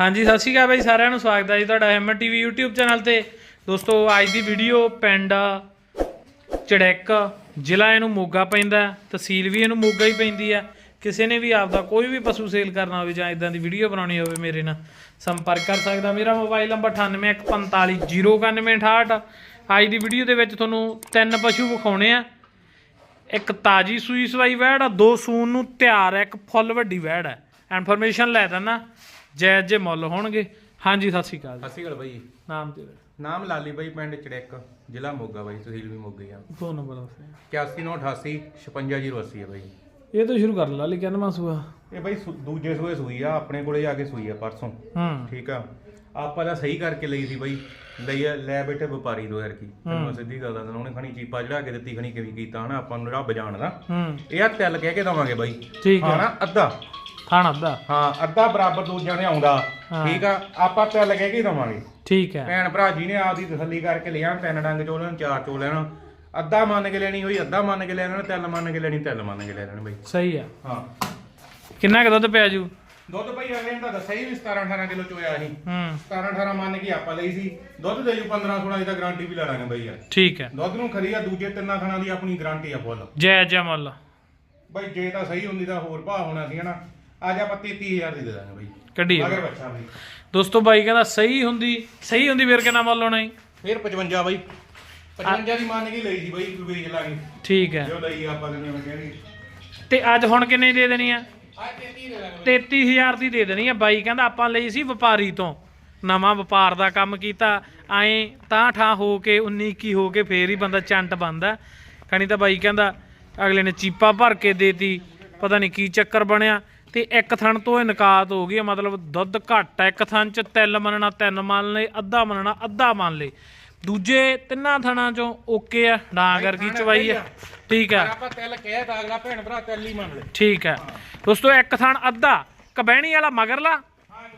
ਹਾਂਜੀ, ਸਤਿ ਸ਼੍ਰੀ ਅਕਾਲ ਬਾਈ, ਸਾਰਿਆਂ ਨੂੰ ਸਵਾਗਤ ਹੈ ਜੀ ਤੁਹਾਡਾ ਐਮ ਟੀਵੀ YouTube ਚੈਨਲ ਤੇ। ਦੋਸਤੋ, ਅੱਜ ਦੀ ਵੀਡੀਓ ਪਿੰਡ ਚੜੈਕ, ਜ਼ਿਲ੍ਹਾ ਇਹਨੂੰ ਮੋਗਾ ਪੈਂਦਾ ਤਹਿਸੀਲ ਵੀ ਇਹਨੂੰ ਮੋਗਾ ਹੀ ਪੈਂਦੀ ਆ ਕਿਸੇ ਨੇ ਵੀ ਆਪਦਾ ਕੋਈ ਵੀ ਪਸ਼ੂ ਸੇਲ ਕਰਨਾ ਹੋਵੇ ਜਾਂ ਇਦਾਂ ਦੀ ਵੀਡੀਓ ਬਣਾਉਣੀ ਹੋਵੇ ਮੇਰੇ ਨਾਲ, ਸੰਪਰਕ ਕਰ ਸਕਦਾ। ਮੇਰਾ ਮੋਬਾਈਲ ਨੰਬਰ 9814509868 ਅੱਜ ਦੀ ਵੀਡੀਓ ਦੇ ਵਿੱਚ ਤੁਹਾਨੂੰ ਤਿੰਨ ਪਸ਼ੂ ਵਿਖਾਉਣੇ ਆ। ਇੱਕ ਤਾਜੀ ਸੂਈ ਸਵਾਈ ਵੈੜ ਆ, ਦੋ ਸੂਨ ਨੂੰ ਤਿਆਰ ਹੈ ਇੱਕ ਫੁੱਲ ਵੱਡੀ ਵੈੜ ਹੈ ਇਨਫੋਰਮੇਸ਼ਨ ਲੈ ਦਿੰਦਾ। ਜੈ ਜੇ ਮੁੱਲ ਹੋਣਗੇ। ਹਾਂਜੀ ਸਤਿ ਸ਼੍ਰੀ ਅਕਾਲ ਜੀ। ਸਤਿ ਸ਼੍ਰੀ ਅਕਾਲ ਬਾਈ। ਨਾਮ ਤੇ ਨਾਮ ਲਾਲੀ ਬਾਈ ਪਿੰਡ ਚੜੈਕ ਜ਼ਿਲ੍ਹਾ ਮੋਗਾ ਬਾਈ ਤਹਿਸੀਲ ਵੀ ਮੋਗਾ ਹੀ ਆ। ਫੋਨ ਨੰਬਰ ਦੱਸੋ 8188 56080 ਹੈ ਬਾਈ। ਇਹ ਤੋਂ ਸ਼ੁਰੂ ਕਰ ਲਾ ਲਈ ਕਹਿੰਦਾ ਮਾਸੂਆ ਇਹ ਬਾਈ ਸੁ- ਦੂਜੇ ਸੂਏ ਸੂਈ ਆ ਆਪਣੇ ਕੋਲੇ ਆ ਕੇ ਸੂਈ ਆ ਪਰਸੋਂ। ਹੂੰ। ਠੀਕ ਆ। ਆਪਾਂ ਤਾਂ ਸਹੀ ਕਰਕੇ ਲਈ ਸੀ ਬਾਈ। ਲਈ ਆ- ਲੈ ਬੈਠੇ ਵਪਾਰੀ ਦੋ ਯਾਰ ਕੀ। ਤੈਨੂੰ ਸਿੱਧੀ ਗੱਲ ਦੱਸਦਾ ਉਹਨੇ ਖਣੀ ਚੀਪਾ ਚੜਾ ਕੇ ਦਿੱਤੀ ਖਣੀ ਕਿਵੇਂ ਕੀਤਾ ਹਨਾ? ਆਪਾਂ ਨੂੰ ਰੱਬ ਜਾਣਦਾ। ਹੂੰ। ਇਹ ਆ ਤਿਲ ਕਹਿ ਕੇ ਦਵਾਂਗੇ ਬਾਈ। ਠੀਕ ਹਾਂ ਹੈ ਨਾ ਅੱਧਾ। ਥਾਣਾ ਅੱਧਾ? ਹਾਂ ਅੱਧਾ ਬਰਾਬਰ ਦੂਜਿਆਂ ਨੇ ਆਉਂਦਾ। ਹਾਂ। ਠੀਕ ਆ? ਆਪਾਂ ਤਿਲ ਕਹਿ ਕੇ ਦਵਾਂਗੇ? ਠੀਕ ਹੈ। ਭੈਣ ਭਰਾ ਜੀ ਨੇ ਆਪਦੀ ਤਸੱਲੀ ਕਰਕੇ ਲਿਆ ਤਿੰਨ ਡੰਗ ਚੋ ਲੈਣ ਚਾਰ ਚੋ ਲੈਣ। ਅੱਧਾ ਮੰਨ ਕੇ ਲੈਣੀ ਹੋਈ ਅੱਧਾ ਮੰਨ ਕੇ ਲੈ ਲੈਣ ਤਿੰਨ ਮੰਨ ਕੇ ਲੈਣੀ ਤਿੰਨ ਮੰਨ ਕੇ ਲੈ ਲੈਣ ਬਈ। ਸਹੀ ਆ। ਹਾਂ। ਕਿੰਨਾ ਕੁ ਦੁੱਧ ਪਿਆ ਜੂ? ਦੁੱਧ ਬਈ ਅਗਲੇ ਨੇ ਤਾਂ ਦੱਸਿਆ ਹੀ ਵੀ 17 18 ਕਿਲੋ ਚੋਇਆ ਸੀ। ਹੂੰ। 17 18 ਮੰਨ ਕੇ ਆਪਾਂ ਲਈ ਸੀ। ਦੁੱਧ ਦੇ ਜੂ 15 16 ਦੀ ਤਾਂ ਗਾਰੰਟੀ ਵੀ ਲੈ ਲਾਂਗੇ ਬਈ ਯਾਰ। ਠੀਕ ਹੈ। ਦੁੱਧ ਨੂੰ ਖਰੀ ਆ ਦੂਜੇ ਤਿੰਨਾਂ ਥਣਾ ਦੀ ਆਪਣੀ ਗਾਰੰਟੀ ਆ ਫੁੱਲ ਜੈ ਜੈ ਮੁੱਲ। ਬਈ ਜੇ ਤਾਂ ਸਹੀ ਹੁੰਦੀ ਤਾਂ ਹੋਰ ਭਾਅ ਹੋਣਾ ਸੀ ਹਨਾ। ਅੱਜ ਆਪਾਂ 33000 ਦੀ ਦੇ ਦਾਂਗੇ ਬਈ। ਕੱਢੀ ਮਗਰ ਬੱਚਾ ਬਈ। ਦੋਸਤੋ ਬਾਈ ਕਹਿੰਦਾ ਸਹੀ ਹੁੰਦੀ ਸਹੀ ਹੁੰਦੀ ਫਿਰ ਕਿੰਨਾ ਮੁੱਲ ਹੋਣਾ ਜੀ? ਫਿਰ 55 ਬਈ। 55 ਦੀ ਮੰਨ ਕੇ ਲਈ ਸੀ ਬਈ ਵੇਚ ਲਾਂਗੇ। ਠੀਕ ਹੈ। ਜੋ ਲਈ ਆਪਾਂ ਕਹਿੰਦੇ ਮੈਂ ਕਹਿੰਦੀ ਤੇ ਅੱਜ ਹੁਣ ਕਿੰਨੇ ਦੀ ਦੇਣੀ ਆ? ਆ 33 ਦੇ ਦਾਂਗੇ 33000 ਦੀ ਦੇ ਦੇਣੀ ਆ। ਬਾਈ ਕਹਿੰਦਾ ਆਪਾਂ ਲਈ ਸੀ ਵਪਾਰੀ ਤੋਂ। ਨਵਾਂ ਵਪਾਰ ਦਾ ਕੰਮ ਕੀਤਾ। ਐਂ ਤਾਂ ਠਾਂ ਹੋ ਕੇ 19 21 ਹੋ ਕੇ ਫੇਰ ਹੀ ਬੰਦਾ ਚੰਟ ਬੰਦਾ। ਖਣੀ ਤਾਂ ਬਾਈ ਕਹਿੰਦਾ ਅਗਲੇ ਨੇ ਚੀਪਾ ਭਰ ਕੇ ਦੇਤੀ। ਪਤਾ ਨਹੀਂ ਕੀ ਚੱਕਰ ਬਣਿਆ। ਤੇ ਇੱਕ ਥਣ ਤੋਂ ਇਹ ਨਕਾਤ ਹੋ ਗਈ ਮਤਲਬ ਦੁੱਧ ਘੱਟ ਆ ਇੱਕ ਥਣ ਚ ਤਿੰਨ ਮੰਨਣਾ ਤਿੰਨ ਮੰਨ ਲਏ ਅੱਧਾ ਮੰਨਣਾ ਅੱਧਾ ਮੰਨ ਲਏ। ਦੂਜੇ ਤਿੰਨਾਂ ਥਣਾਂ ਚੋਂ ਓਕੇ ਆ ਡਾਂਗਰ ਕੀ ਚਵਾਈ ਆ ਠੀਕ ਆ ਆਪਾਂ ਤਿਲ ਕਹਿ ਤਾਂ ਅਗਲਾ ਭੈਣ ਭਰਾ ਤਿਲ ਹੀ ਮੰਨ ਲੈ ਠੀਕ ਹੈ। ਦੋਸਤੋ ਇੱਕ ਥਣ ਅੱਧਾ। ਕਬੈਣੀ ਵਾਲਾ ਮਗਰਲਾ? ਹਾਂ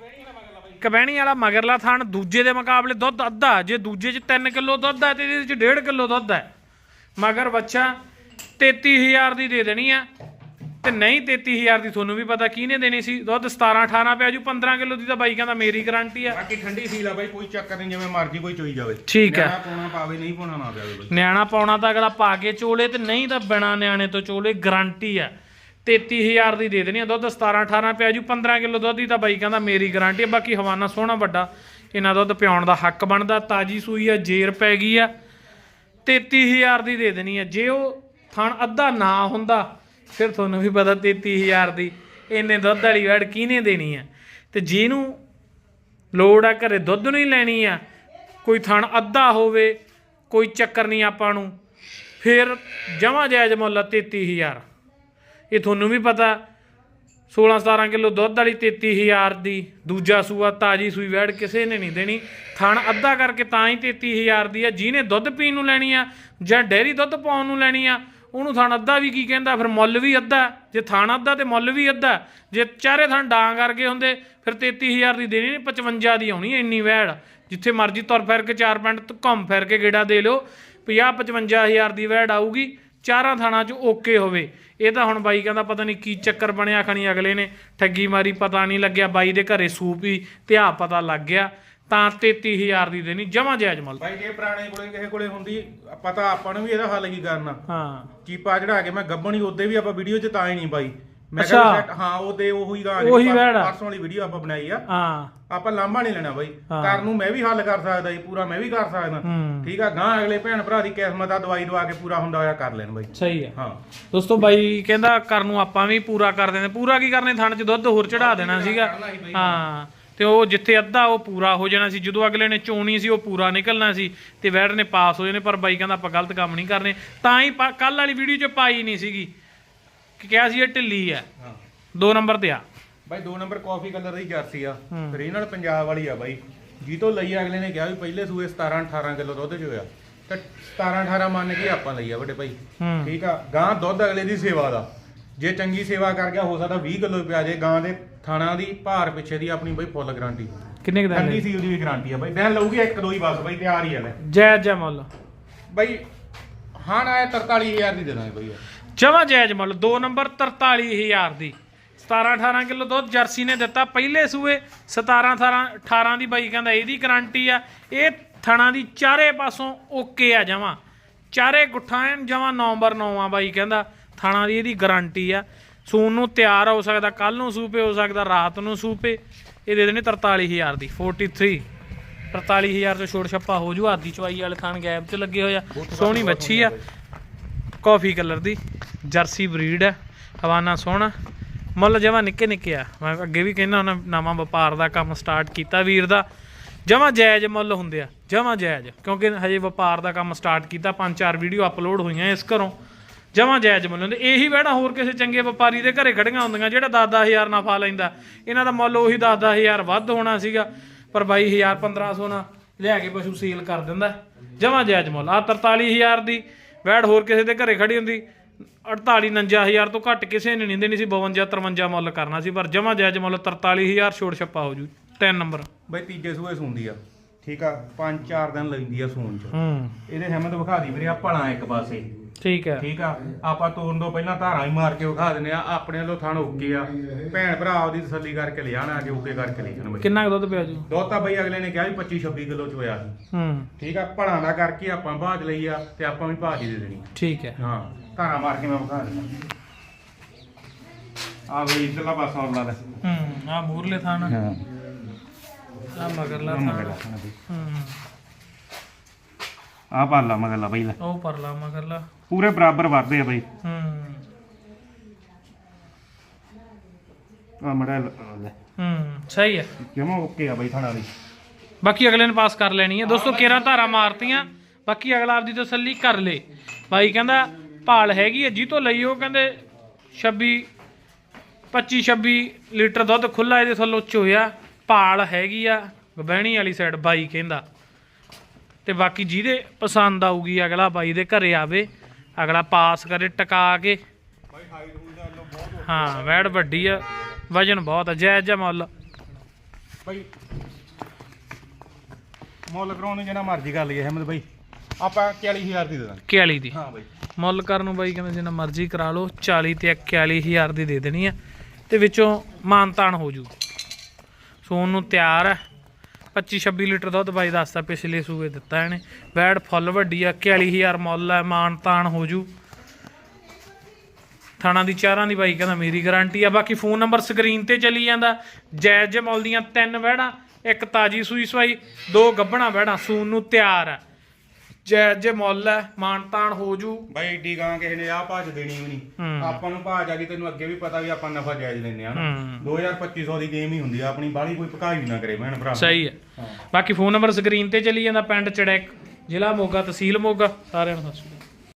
ਕਬੈਣੀ ਵਾਲਾ ਮਗਰਲਾ ਥਣ ਦੂਜੇ ਦੇ ਮੁਕਾਬਲੇ ਦੁੱਧ ਅੱਧਾ ਜੇ ਦੂਜੇ 'ਚ 3 ਕਿਲੋ ਦੁੱਧ ਹੈ ਤੇ ਇਹਦੇ 'ਚ 1.5 ਕਿਲੋ ਦੁੱਧ ਹੈ। ਮਗਰ ਬੱਚਾ 33000 ਦੀ ਦੇ ਦੇਣੀ ਆ ਤੇ ਨਹੀਂ 33000 ਦੀ ਤੁਹਾਨੂੰ ਵੀ ਪਤਾ ਕਿਹਨੇ ਦੇਣੀ ਸੀ? ਦੁੱਧ 17 18 ਪਿਆ ਜੂ 15 ਕਿਲੋ ਦੀ ਤਾਂ ਬਾਈ ਕਹਿੰਦਾ ਮੇਰੀ ਗਾਰੰਟੀ ਆ। ਬਾਕੀ ਠੰਡੀ ਸੀਲ ਆ ਬਾਈ ਕੋਈ ਚੱਕਰ ਨਹੀਂ ਜਿਵੇਂ ਮਰਜ਼ੀ ਕੋਈ ਚੋਈ ਜਾਵੇ। ਠੀਕ ਹੈ। ਨਿਆਣਾ ਪਾਉਣਾ ਪਾਵੇ ਨਹੀਂ ਪਾਉਣਾ ਨਾ ਪਾਵੇ ਬਾਈ ਨਿਆਣਾ ਪਾਉਣਾ ਤਾਂ ਅਗਲਾ ਪਾ ਕੇ ਚੋਲੇ ਤੇ ਨਹੀਂ ਤਾਂ ਬਿਨਾ ਨਿਆਣੇ ਤੋਂ ਚੋਲੇ ਗਾਰੰਟੀ ਆ। 33000 ਦੀ ਦੇ ਦੇਣੀ ਆ ਦੁੱਧ 17 18 ਪਿਆ ਜੂ 15 ਕਿਲੋ ਦੁੱਧ ਦੀ ਤਾਂ ਬਾਈ ਕਹਿੰਦਾ ਮੇਰੀ ਗਾਰੰਟੀ ਆ। ਬਾਕੀ ਹਵਾਨਾ ਸੋਹਣਾ ਵੱਡਾ ਇਹਨਾਂ ਦੁੱਧ ਪਿਆਉਣ ਦਾ ਹੱਕ ਬਣਦਾ ਤਾਜੀ ਸੂਈ ਆ ਜੇਰ ਪੈ ਗਈ ਆ। 33000 ਦੀ ਦੇ ਦੇਣੀ ਆ ਜੇ ਉਹ ਥਣ ਅੱਧਾ ਨਾ ਹੁੰਦਾ ਫਿਰ ਤੁਹਾਨੂੰ ਵੀ ਪਤਾ 33000 ਦੀ। ਇੰਨੇ ਦੁੱਧ ਵਾਲੀ ਵੜ ਕਿਹਨੇ ਦੇਣੀ ਆ? ਤੇ ਜਿਹਨੂੰ ਲੋੜ ਆ ਘਰੇ ਦੁੱਧ ਨਹੀਂ ਲੈਣੀ ਆ, ਕੋਈ ਥਣ ਅੱਧਾ ਹੋਵੇ, ਕੋਈ ਚੱਕਰ ਨਹੀਂ ਆਪਾਂ ਨੂੰ, ਫਿਰ ਜਮਾ ਜਾਇਜ਼ ਮੁੱਲ ਆ 33000 ਇਹ ਤੁਹਾਨੂੰ ਵੀ ਪਤਾ 16 17 ਕਿਲੋ ਦੁੱਧ ਵਾਲੀ 33000 ਦੀ, ਦੂਜਾ ਸੂਆ ਤਾਜੀ ਸੂਈ ਵੈੜ ਕਿਸੇ ਨੇ ਨਹੀਂ ਦੇਣੀ। ਥਣ ਅੱਧਾ ਕਰਕੇ ਤਾਂ ਹੀ 33000 ਦੀ ਆ, ਜਿਹਨੇ ਦੁੱਧ ਪੀਣ ਨੂੰ ਲੈਣੀ ਆ ਜਾਂ ਡੈਰੀ ਦੁੱਧ ਪਾਉਣ ਨੂੰ ਲੈਣੀ ਆ ਉਹਨੂੰ ਥਣ ਅੱਧਾ ਵੀ ਕੀ ਕਹਿੰਦਾ? ਫਿਰ ਮੁੱਲ ਵੀ ਅੱਧਾ ਜੇ ਥਣ ਅੱਧਾ ਤੇ ਮੁੱਲ ਵੀ ਅੱਧਾ ਜੇ ਚਾਰੇ ਥਣ ਡਾਂ ਕਰਕੇ ਹੁੰਦੇ, ਫਿਰ 33000 ਦੀ ਦੇਣੀ ਨਹੀਂ 55 ਦੀ ਆਉਣੀ ਇੰਨੀ ਵੈੜ। ਜਿੱਥੇ ਮਰਜ਼ੀ ਤੁਰ ਫਿਰ ਕੇ ਚਾਰ ਪਿੰਡ ਘੁੰਮ ਫਿਰ ਕੇ ਗੇੜਾ ਦੇ ਲਿਓ। 50 55000 ਦੀ ਵੈੜ ਆਊਗੀ, ਚਾਰਾਂ ਥਾਣਾ 'ਚ ਓਕੇ ਹੋਵੇ। ਇਹ ਤਾਂ ਹੁਣ ਬਾਈ ਕਹਿੰਦਾ ਪਤਾ ਨਹੀਂ ਕੀ ਚੱਕਰ ਬਣਿਆ, ਖਣੀ ਅਗਲੇ ਨੇ ਠੱਗੀ ਮਾਰੀ, ਪਤਾ ਨਹੀਂ ਲੱਗਿਆ, ਬਾਈ ਦੇ ਘਰੇ ਸੂਪ ਹੀ, ਤੇ ਆ ਪਤਾ ਲੱਗ ਗਿਆ। ਤਾਂ 33000 ਦੀ ਦੇਣੀ ਜਮਾ ਜਾਇਜ਼ ਮੁੱਲ। ਬਾਈ ਜੇ ਪੁਰਾਣੇ ਕੋਲੇ ਕਿਸੇ ਕੋਲੇ ਹੁੰਦੀ ਪਤਾ ਆਪਾਂ ਨੂੰ ਵੀ ਇਹਦਾ ਹੱਲ ਕੀ ਕਰਨਾ। ਹਾਂ। ਚੀਪਾ ਚੜਾ ਕੇ ਮੈਂ ਗੱਬਣੀ ਉਹਦੇ ਵੀ ਆਪਾਂ ਵੀਡੀਓ ਚ ਤਾਂ ਹੀ ਨਹੀਂ ਬਾਈ। ਮੈਂ। ਕਿਹਾ ਹਾਂ ਉਹਦੇ ਉਹੀ ਗਾਂ ਉਹੀ ਵੈੜ ਆ। ਪਰਸੋਂ ਵਾਲੀ ਵੀਡੀਓ ਆਪਾਂ ਬਣਾਈ ਆ। ਹਾਂ। ਆਪਾਂ ਲਾਂਭਾ ਨਹੀਂ ਲੈਣਾ ਬਾਈ। ਹਾਂ। ਕਰਨ ਨੂੰ ਮੈਂ ਵੀ ਹੱਲ ਕਰ ਸਕਦਾ ਜੀ ਪੂਰਾ ਮੈਂ ਵੀ ਕਰ ਸਕਦਾ। ਹੂੰ। ਠੀਕ ਆ ਗਾਂ ਅਗਲੇ ਭੈਣ ਭਰਾ ਦੀ ਕਿਸਮਤ ਆ ਦਵਾਈ ਦਵਾ ਕੇ ਪੂਰਾ ਹੁੰਦਾ ਹੋਇਆ ਕਰ ਲੈਣ ਬਾਈ। ਸਹੀ ਹੈ ਹਾਂ। ਦੋਸਤੋ ਬਾਈ ਕਹਿੰਦਾ ਕਰਨ ਨੂੰ ਆਪਾਂ ਵੀ ਪੂਰਾ ਕਰ ਦਿੰਦੇ ਪੂਰਾ ਕੀ ਕਰਨੇ ਥਣ 'ਚ ਦੁੱਧ ਹੋਰ ਚੜਾ ਦੇਣਾ ਸੀਗਾ। ਹਾਂ। ਤੇ ਉਹ ਜਿੱਥੇ ਅੱਧਾ ਉਹ ਪੂਰਾ ਹੋ ਜਾਣਾ ਸੀ ਜਦੋਂ ਅਗਲੇ ਨੇ ਚੋਣੀ ਸੀ ਉਹ ਪੂਰਾ ਨਿਕਲਣਾ ਸੀ ਤੇ ਵੈੜ ਨੇ ਪਾਸ ਹੋ ਜਾਣੇ ਪਰ ਬਾਈ ਕਹਿੰਦਾ ਆਪਾਂ ਗਲਤ ਕੰਮ ਨਹੀਂ ਕਰਨੇ। ਤਾਂ ਹੀ ਕੱਲ ਵਾਲੀ ਵੀਡੀਓ 'ਚ ਪਾਈ ਨਹੀਂ ਸੀਗੀ। ਕਿ ਕਿਹਾ ਸੀ ਇਹ ਢਿੱਲੀ ਆ ਹਾਂ। ਦੋ ਨੰਬਰ ਤੇ ਆ। ਬਾਈ 2 ਨੰਬਰ ਕਾਫੀ ਕਲਰ ਦੀ ਜਰਸੀ ਆ। ਹੂੰ। ਰੀਨਲ ਪੰਜਾਬ ਵਾਲੀ ਆ ਬਾਈ। ਜੀ ਤੋਂ ਲਈ ਅਗਲੇ ਨੇ ਕਿਹਾ ਵੀ ਪਹਿਲੇ ਸੂਏ 17 18 ਕਿਲੋ ਦੁੱਧ ਚ ਹੋਇਆ। ਤੇ 17 18 ਮੰਨ ਕੇ ਆਪਾਂ ਲਈ ਆ ਵੱਡੇ ਭਾਈ। ਠੀਕ ਆ ਗਾਂ ਦੁੱਧ ਅਗਲੇ ਦੀ ਸੇਵਾ ਦਾ। ਜੇ ਚੰਗੀ ਸੇਵਾ ਕਰ ਗਿਆ ਹੋ ਸਕਦਾ 20 ਕਿਲੋ ਪਿਆ ਜੇ ਗਾਂ ਦੇ ਥਾਣਾ ਦੀ ਭਾਰ ਪਿੱਛੇ ਦੀ ਆਪਣੀ ਬਾਈ ਫੁੱਲ ਗਾਰੰਟੀ। ਕਿੰਨੇ ਕੁ ਦਿਨ ਠੰਡੀ ਲਈ? ਸੀ ਉਹਦੀ ਵੀ ਗਾਰੰਟੀ ਆ ਬਾਈ। ਦਿਨ ਲਊਗੀ ਇੱਕ ਦੋ ਹੀ ਬਸ ਬਾਈ ਤਿਆਰ ਹੀ ਆ ਲੈ ਜਾਇਜ਼ ਜਾ ਮੁੱਲ। ਬਾਈ ਹਾਂ ਆਇਆ 43000 ਦੀ ਦੇ ਦਾਂਗੇ ਬਾਈ। ਜਮਾ ਜਾਇਜ਼ ਮੁੱਲ ਦੋ ਨੰਬਰ 43000 ਦੀ। 17 18 ਕਿਲੋ ਦੁੱਧ ਜਰਸੀ ਨੇ ਦਿੱਤਾ ਪਹਿਲੇ ਸੂਏ 17 18 18 ਦੀ ਬਾਈ ਕਹਿੰਦਾ ਇਹਦੀ ਗਾਰੰਟੀ ਆ। ਇਹ ਥਣਾ ਦੀ ਚਾਰੇ ਪਾਸੋਂ ਓਕੇ ਆ ਜਮਾ। ਚਾਰੇ ਗੁੱਠਾਂ ਜਮਾ ਨੰਬਰ 9 ਆ ਬਾਈ ਕਹਿੰਦਾ। ਥਣਾ ਦੀ ਇਹਦੀ ਗਾਰੰਟੀ ਆ। ਸੂਨ ਨੂੰ ਤਿਆਰ ਹੋ ਸਕਦਾ ਕੱਲ ਨੂੰ ਸੂਪੇ ਹੋ ਸਕਦਾ ਰਾਤ ਨੂੰ ਸੂਪੇ। ਇਹ ਦੇ ਦੇਣੇ 43000 ਦੀ 43 43000 ਤੋਂ ਛੋੜ ਛੱਪਾ ਹੋ ਜੂ ਆਦੀ ਚਵਾਈ ਵਾਲੇ ਥਾਨ ਗੈਪ 'ਚ ਲੱਗੇ ਹੋਇਆ ਸੋਹਣੀ ਮੱਛੀ ਆ। ਕਾਫੀ ਕਲਰ ਦੀ ਜਰਸੀ ਬਰੀਡ ਹੈ ਹਵਾਨਾ ਸੋਹਣਾ। ਮੁੱਲ ਜਮਾ ਨਿੱਕੇ ਨਿੱਕੇ ਆ। ਮੈਂ ਅੱਗੇ ਵੀ ਕਹਿੰਦਾ ਉਹਨਾਂ ਨਵਾਂ ਵਪਾਰ ਦਾ ਕੰਮ ਸਟਾਰਟ ਕੀਤਾ ਵੀਰ ਦਾ। ਜਮਾ ਜਾਇਜ਼ ਮੁੱਲ ਹੁੰਦੇ ਆ ਜਮਾ ਜਾਇਜ਼। ਕਿਉਂਕਿ ਹਜੇ ਵਪਾਰ ਦਾ ਕੰਮ ਸਟਾਰਟ ਕੀਤਾ ਪੰਜ ਚਾਰ ਵੀਡੀਓ ਅਪਲੋਡ ਹੋਈਆਂ ਇਸ ਘਰੋਂ। ਜਮਾ ਜਾਇਜ਼ ਮੁੱਲ ਹੁੰਦੇ। ਇਹੀ ਵਹਿਣਾ ਹੋਰ ਕਿਸੇ ਚੰਗੇ ਵਪਾਰੀ ਦੇ ਘਰੇ ਖੜੀਆਂ ਹੁੰਦੀਆਂ ਜਿਹੜਾ 10-10000 ਨਫਾ ਲੈਂਦਾ। ਇਹਨਾਂ ਦਾ ਮੁੱਲ ਉਹੀ 10-10000 ਵੱਧ ਹੋਣਾ ਸੀਗਾ ਪਰ 22000 1500 ਨਾਲ ਲਿਆ ਕੇ ਪਸ਼ੂ ਸੇਲ ਕਰ ਦਿੰਦਾ। ਜਮਾ ਜਾਇਜ਼ ਮੁੱਲ। ਆ 43000 ਦੀ ਵੈੜ ਹੋਰ ਕਿਸੇ ਦੇ ਘਰੇ ਖੜੀ ਹੁੰਦੀ। 48 49000 ਤੋਂ ਘੱਟ ਕਿਸੇ ਨੇ ਨਹੀਂ ਦੇਣੀ ਸੀ 52 53 ਮੁੱਲ ਕਰਨਾ ਸੀ ਪਰ ਜਮਾ ਜਾਇਜ਼ ਮੁੱਲ 43000 ਛੋੜ ਛੱਪਾ ਹੋ ਜੂ। 3 ਨੰਬਰ। ਬਈ ਤੀਜੇ ਸੂਏ ਸੂੰਦੀ ਆ। ਠੀਕ ਆ ਪੰਜ ਚਾਰ ਦਿਨ ਲੈਂਦੀ ਆ ਸੂਣ ਚ। ਹੂੰ। ਇਹਦੇ ਹਿੰਮਤ ਵਿਖਾ ਦੀ ਵੀਰੇ ਆ ਭਲਾ ਇੱਕ ਪਾਸੇ। ਠੀਕ ਹੈ। ਠੀਕ ਆ? ਆਪਾਂ ਤੋਰਨ ਤੋਂ ਪਹਿਲਾਂ ਧਾਰਾਂ ਹੀ ਮਾਰ ਕੇ ਵਿਖਾ ਦਿੰਦੇ ਆ। ਆਪਣੇ ਵੱਲੋਂ ਥਣ ਓਕੇ ਆ। ਭੈਣ ਭਰਾ ਉਹਦੀ ਤਸੱਲੀ ਕਰਕੇ ਲੈ ਜਾਣਾ ਕਿ ਓਕੇ ਕਰਕੇ ਲੈ ਜਾਣ ਬਈ। ਕਿੰਨਾ ਕੁ ਦੁੱਧ ਪਿਆ ਜੂ? ਦੁੱਧ ਤਾਂ ਬਈ ਅਗਲੇ ਨੇ ਕਿਹਾ ਵੀ 25 26 ਕਿਲੋ ਚ ਹੋਇਆ ਸੀ। ਹੂੰ। ਠੀਕ ਆ? ਭਲਾ ਨਾ ਕਰਕੇ ਆਪਾਂ ਬਾਜ ਲਈ ਆ ਤੇ ਆਪਾਂ ਵੀ ਭਾਜ ਹੀ ਦੇ ਦੇਣੀ ਠੀਕ ਹੈ। ਹਾਂ ਧਾਰਾਂ ਮਾਰ ਕੇ ਮੈਂ ਵਿਖਾ ਦਿੰਦਾ। ਆ ਬਈ ਇਧਰਲਾ ਪਾਸਾ ਲਾ ਲੈ ਹੂੰ ਆ ਮੂਰਲੇ ਥਾਣਾ ਹਾਂ। ਆ ਮਗਰਲਾ ਥਾਣਾ ਹੂੰ। ਆ ਪਾਲਾ ਮਗਲਾ ਬਈ ਲੈ। ਉਹ ਪਰਲਾ ਮਗਰਲਾ। ਪੂਰੇ ਬਰਾਬਰ ਵੱਧਦੇ ਆ ਬਈ। ਹੂੰ। ਆ ਮੜਾ ਲੈ ਹੂੰ ਸਹੀ ਹੈ ਜਮਾ ਓਕੇ ਆ ਬਈ ਥਾਣਾ ਦੀ ਬਾਕੀ ਅਗਲੇ ਨੇ ਪਾਸ ਕਰ ਲੈਣੀ ਹੈ ਦੋਸਤੋ 13 ਧਾਰਾ ਮਾਰਤੀਆਂ। ਬਾਕੀ ਅਗਲਾ ਆਪਦੀ ਤਸੱਲੀ ਕਰ ਲੇ। ਭਾਈ ਕਹਿੰਦਾ ਭਾਲ ਹੈਗੀ ਹੈ ਜੀ ਤੋਂ ਲਈ ਉਹ ਕਹਿੰਦੇ 26 25 26 ਲੀਟਰ ਦੁੱਧ ਖੁੱਲਾ ਇਹਦੇ ਥੱਲੋਂ ਚੋਇਆ। ਭਾਲ ਹੈਗੀ ਆ ਗਬਹਿਣੀ ਵਾਲੀ ਸਾਈਡ ਬਾਈ ਕਹਿੰਦਾ। ਤੇ ਬਾਕੀ ਜਿਹਦੇ ਪਸੰਦ ਆਊਗੀ ਅਗਲਾ ਬਾਈ ਦੇ ਘਰੇ ਆਵੇ ਅਗਲਾ ਪਾਸ ਕਰੇ ਟਕਾ ਕੇ। ਹਾਂ ਵੈੜ ਵੱਡੀ ਆ ਵਜਨ ਬਹੁਤ ਆ ਜਾਇਜ਼ ਜਿਹਾ ਮੁੱਲ। ਬਈ ਮੁੱਲ ਕਰਾਉਣ ਨੂੰ ਜਿਹੜਾ ਮਰਜ਼ੀ ਕਰ ਲਈਏ ਅਹਿਮਦ ਬਈ। ਆਪਾਂ 41000 ਦੀ ਦੇ ਦਾਂਗੇ। 41 ਦੀ। ਹਾਂ ਬਈ। ਮੁੱਲ ਕਰਨ ਨੂੰ ਬਾਈ ਕਹਿੰਦੇ ਜਿੰਨਾ ਮਰਜ਼ੀ ਕਰਾ ਲਓ 40 ਤੇ 41000 ਦੀ ਦੇ ਦੇਣੀ ਆ ਤੇ ਵਿੱਚੋਂ ਮਾਨਤਾਨ ਹੋ ਜੂ। ਸੋਨ ਨੂੰ ਤਿਆਰ ਹੈ 25 26 ਲੀਟਰ ਦੁੱਧ ਬਾਈ ਦੱਸਦਾ ਪਿਛਲੇ ਸੂਏ ਦਿੱਤਾ ਇਹਨੇ। ਵੈੜ ਫੁੱਲ ਵੱਡੀ ਆ 41000 ਮੁੱਲ ਹੈ ਮਾਨਤਾਨ ਹੋ ਜੂ। ਥਾਣਾ ਦੀ ਚਾਰਾਂ ਦੀ ਬਾਈ ਕਹਿੰਦਾ ਮੇਰੀ ਗਾਰੰਟੀ ਆ। ਬਾਕੀ ਫੋਨ ਨੰਬਰ ਸਕਰੀਨ ਤੇ ਚਲੀ ਜਾਂਦਾ। ਜਾਇਜ਼ ਜੇ ਮੁੱਲ ਦੀਆਂ ਤਿੰਨ ਵਹਿੜਾਂ, ਇੱਕ ਤਾਜੀ ਸੂਈ ਸਵਾਈ, ਦੋ ਗੱਭਣਾ ਵੈੜਾਂ ਸੂਨ ਨੂੰ ਤਿਆਰ ਹੈ ਜਾਇਜ਼ ਜੇ ਮੁੱਲ ਹੈ ਮਾਨਤਾਨ ਹੋ ਜੂ। ਬਾਈ ਏਡੀ ਗਾਂ ਕਿਸੇ ਨੇ ਆ ਭਾਜ ਦੇਣੀ ਵੀ ਨਹੀਂ। ਆਪਾਂ ਨੂੰ ਭਾਜ ਆ ਗਈ ਤੈਨੂੰ ਅੱਗੇ ਵੀ ਪਤਾ ਵੀ ਆਪਾਂ ਨਫਾ ਜਾਇਜ਼ ਲੈਂਦੇ ਆ ਨਾ। ਹੂੰ। 2250 ਦੀ ਗੇਮ ਹੀ ਹੁੰਦੀ ਆ ਆਪਣੀ ਬਾਹਲੀ ਕੋਈ ਭਕਾਈ ਵੀ ਨਾ ਕਰੇ ਭੈਣ ਭਰਾ। ਸਹੀ ਹਾਂ। ਬਾਕੀ ਫੋਨ ਨੰਬਰ ਸਕਰੀਨ ਤੇ ਚੱਲੀ ਜਾਂਦਾ ਪਿੰਡ ਚੜੈਕ ਜ਼ਿਲ੍ਹਾ ਮੋਗਾ ਤਹਿਸੀਲ ਮੋਗਾ ਸਾਰਿਆਂ ਨੂੰ ਸਤਿ ਸ਼੍ਰੀ ਅਕਾਲ।